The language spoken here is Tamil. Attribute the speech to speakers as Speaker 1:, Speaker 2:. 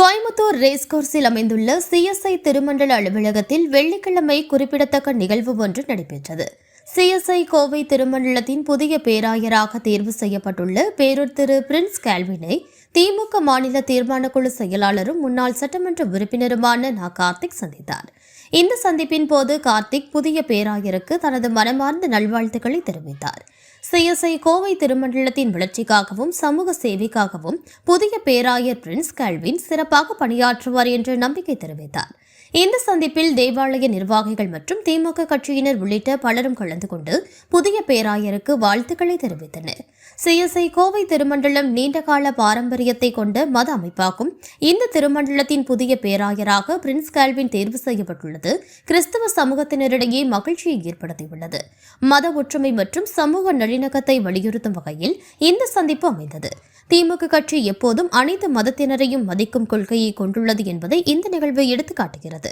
Speaker 1: கோயம்புத்தூர் ரேஸ்கோர்ஸில் அமைந்துள்ள சிஎஸ்ஐ திருமண்டல அலுவலகத்தில் வெள்ளிக்கிழமை குறிப்பிடத்தக்க நிகழ்வு ஒன்று நடைபெற்றது. சிஎஸ்ஐ கோவை திருமண்டலத்தின் புதிய பேராயராக தேர்வு செய்யப்பட்டுள்ள பேரூர் திரு. பிரின்ஸ் கேல்வினை திமுக மாநில தீர்மானக்குழு செயலாளரும் முன்னாள் சட்டமன்ற உறுப்பினருமான நா. கார்த்திக் சந்தித்தார். இந்த சந்திப்பின் போது கார்த்திக் புதிய பேராயருக்கு தனது மனமார்ந்த நல்வாழ்த்துக்களை தெரிவித்தார். சிஎஸ்ஐ கோவை திருமண்டலத்தின் வளர்ச்சிக்காகவும் சமூக சேவைக்காகவும் புதிய பேராயர் பிரின்ஸ் கல்வின் சிறப்பாக பணியாற்றுவார் என்று நம்பிக்கை தெரிவித்தார். இந்த சந்திப்பில் தேவாலய நிர்வாகிகள் மற்றும் திமுக கட்சியினர் உள்ளிட்ட பலரும் கலந்து கொண்டு புதிய பேராயருக்கு வாழ்த்துக்களை தெரிவித்தனர். சிஎஸ்ஐ கோவை திருமண்டலம் நீண்டகால பாரம்பரியத்தை கொண்ட மத அமைப்பாகும். இந்த திருமண்டலத்தின் புதிய பேராயராக பிரின்ஸ் கால்வின் தேர்வு செய்யப்பட்டுள்ளது. கிறிஸ்தவ சமூகத்தினரிடையே மகிழ்ச்சியை ஏற்படுத்தியுள்ளது. மத ஒற்றுமை மற்றும் சமூக நல்லிணக்கத்தை வலியுறுத்தும் வகையில் இந்த சந்திப்பு அமைந்தது. திமுக கட்சி எப்போதும் அனைத்து மதத்தினரையும் மதிக்கும் கொள்கையை கொண்டுள்ளது என்பதை இந்த நிகழ்வு எடுத்துக்காட்டுகிறது.